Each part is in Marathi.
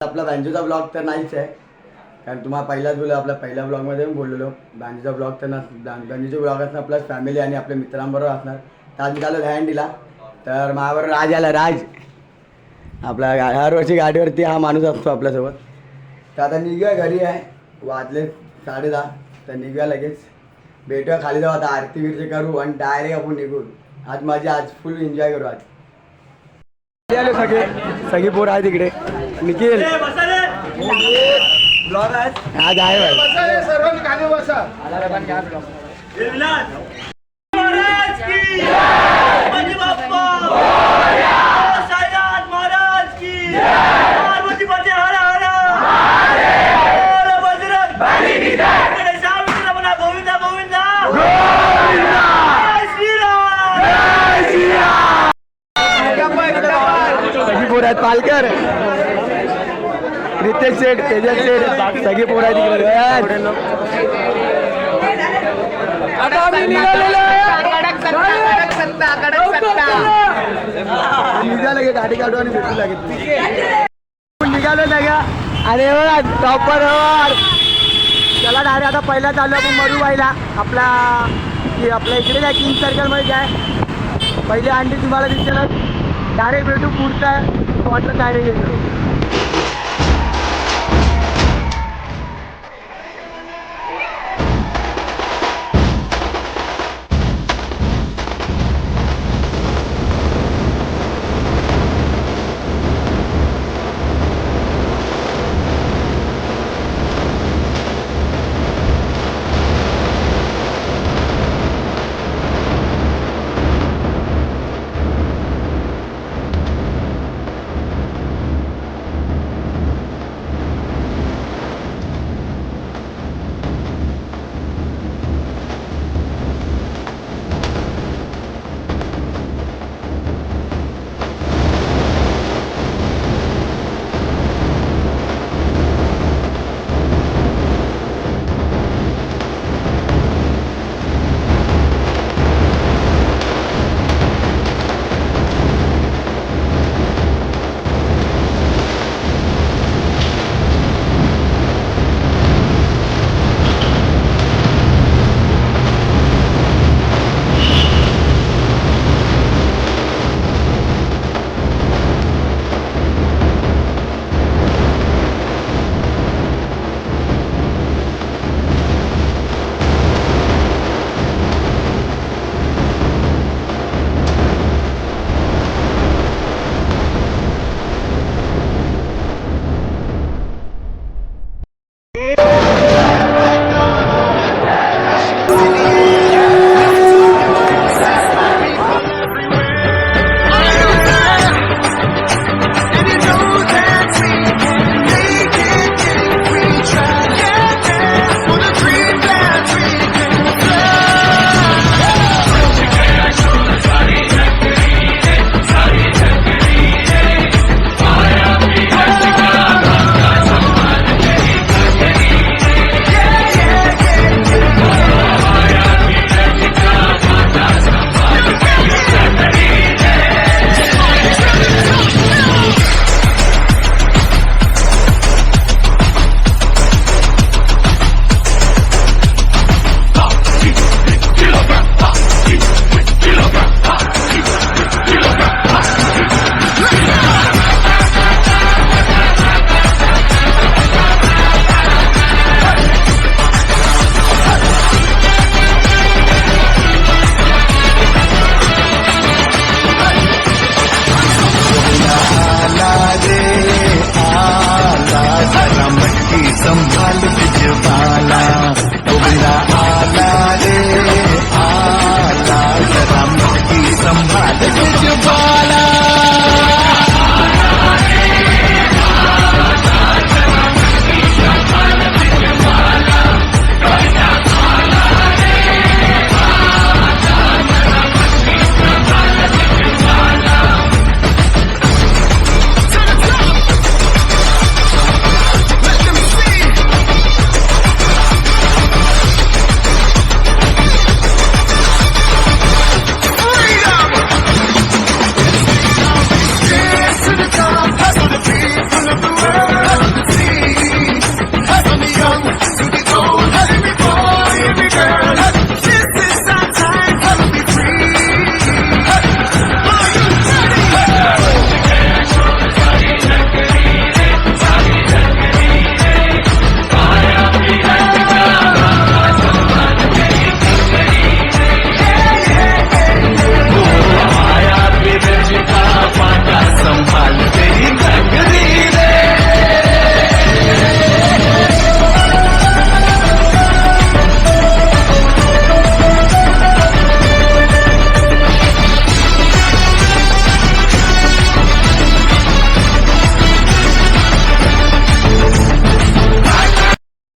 आपला बँजूचा ब्लॉग तर नाहीच आहे. कारण तुम्हाला पहिलाच बोललो आपल्या पहिल्या ब्लॉगमध्ये पण बोललेलो. बँजूचा ब्लॉग तर नस बँजूचे ब्लॉग असणार प्लस फॅमिली आणि आपल्या मित्रांबरोबर असणार. तर आज निघालो व्हॅन दिला तर माझ्यावर राज आला राज. आपला गा- हर वर्षी गाडीवरती हा माणूस असतो आपल्यासोबत. तर आता निघूया घरी आहे. वाजले साडे दहा तर निघूया लगेच. भेटूया खाली जाऊ. आता आरती बिरती करू आणि डायरेक्ट आपण निघू आज माझी आज फुल एन्जॉय करू आज. सगळे. सगळी पोरं आहे तिकडे निखिल. आज आहे. भाई सर्वांनी खाली बसा. रितेश शेठ तेजस शेठ सगळी आहेत तिकडे आता आम्ही निघालेलो निघालं गे गाडी काढू आणि भेटू लागेल. निघालो का? अरे हो, टॉपर हो. चला डायरेक्ट आता पहिला चालू आपण मरुबाईला आपला की आपल्या इकडे काय किंग सर्कलमध्ये आहे पहिली अंडी तुम्हाला दिसते डायरेक्ट भेटू पुढचा. वाटलं डायरेक्ट येतो.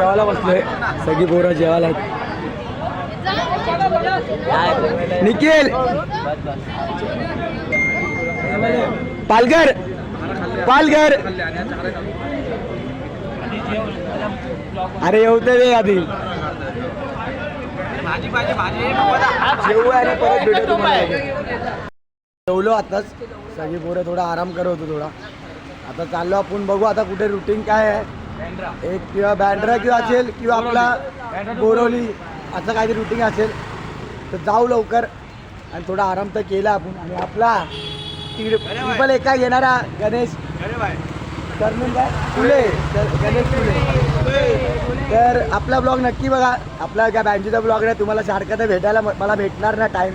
जेवायला बसलोय. सगळी पोरं जेवायला आहेत. निखिल! पालघर! पालघर! अरे येऊ दे रे आधी. जेवू आणि परत भेटू तुम्हाला जेवलो आताच. सगळी पोरं थोडा आराम करत होतो थोडा. आता चाललो आपण बघू आता कुठे रुटीन काय आहे. एक किंवा बँड्रा किंवा असेल किंवा आपला बोरवली असं काहीतरी रुटीन असेल तर जाऊ लवकर आणि थोडा आराम तर केला आपण. आणि आपला तिकडे ट्रिपल एका घेणारा गणेश. सरनेम काय? फुले. तर गणेश फुले. तर आपला ब्लॉग नक्की बघा. आपला काय बँजीचा ब्लॉग नाही तुम्हाला सारखं तर भेटायला मला भेटणार ना टाईम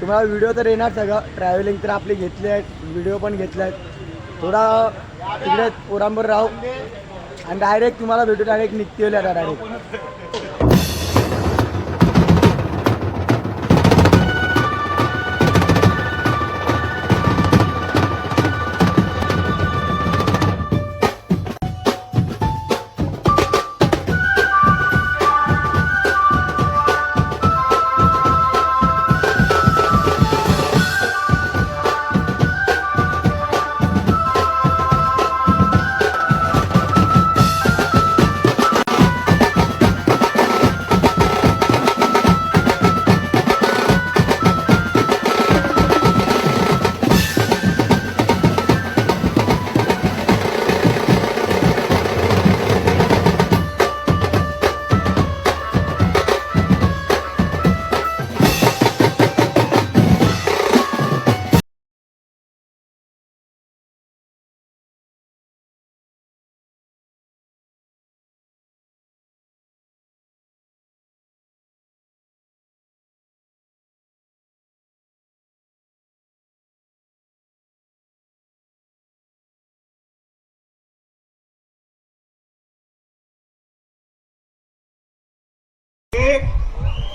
तुम्हाला व्हिडिओ तर येणार सगळं. ट्रॅव्हलिंग तर आपले घेतले आहेत व्हिडिओ पण घेतले आहेत. थोडा तिकडे पोरांबर राहू. आणि डायरेक्ट तुम्हाला भेटू डायरेक्ट निघते हो डायरेक्ट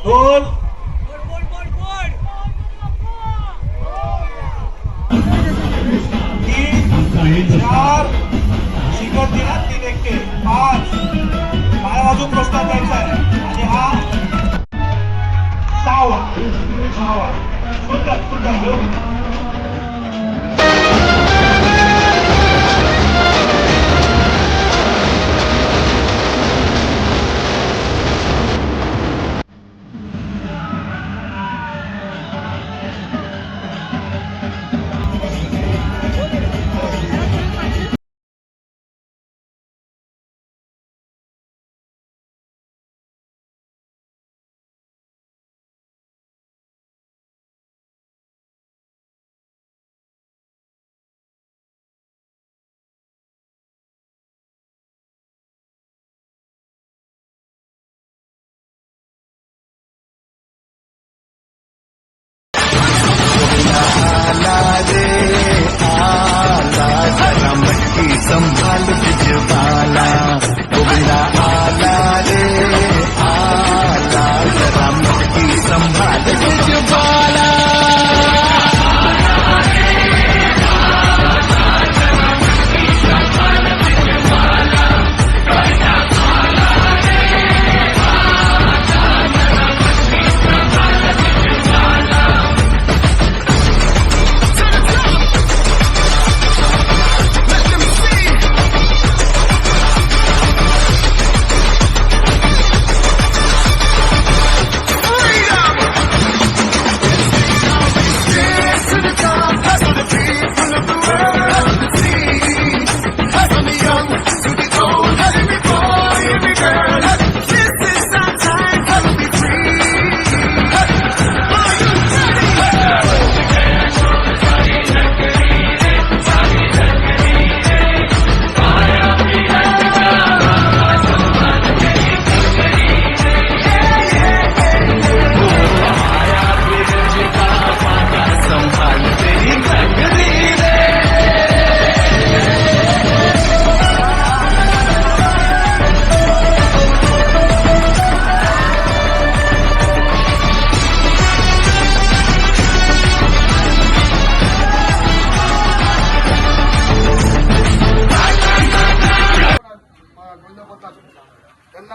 दोन. तीन चार. शिखर दिला तीन एकटे. पाच. माझ्या अजून प्रस्ताव द्यायचा आहे. आणि हा सहावा. सहावा. सुंदर सुंदर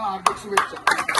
त्यांना हार्दिक शुभेच्छा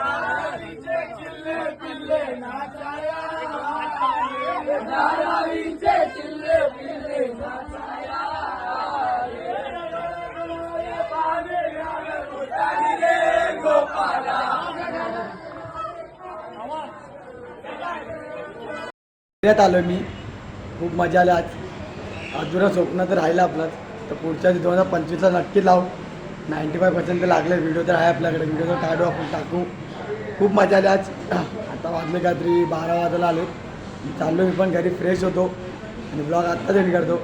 फिरत आलो मी. खूप मजा आली आज. अजून स्वप्न तर राहिलं आपलं तर पुढच्या दोन हजार पंचवीसला नक्की लावू. नाईंटी फाय पर्सेंट तर लागले. व्हिडिओ तर आहे आपल्याकडे. व्हिडिओ तर काढू आपण टाकू. खूप मजा आली आज. आता वाजले काहीतरी बारा वाजायला आलो. चाललो मी पण घरी फ्रेश होतो. आणि ब्लॉग आत्ताच एंड करतो.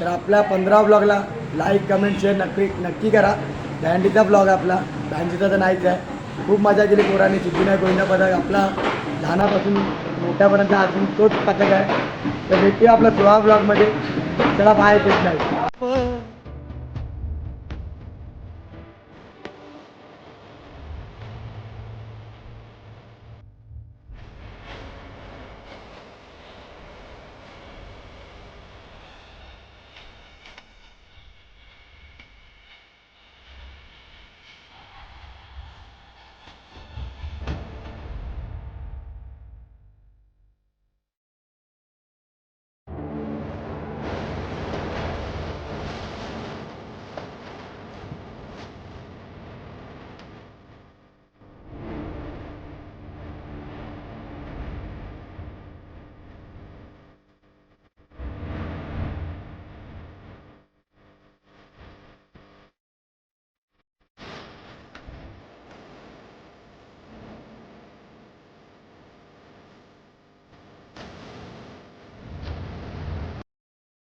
तर आपल्या पंधरा ब्लॉगला लाईक कमेंट शेअर नक्की नक्की करा. बँडीचा ब्लॉग आपला. बँडीचा तर नाहीच आहे. खूप मजा केली पोरांनी. सिद्धिनाथ गोविंदा पदक आपला लहानापासून मोठ्यापर्यंत अजून तोच पथक आहे. तर भेटूया आपल्या सोळा ब्लॉगमध्ये. चला बाय येत नाही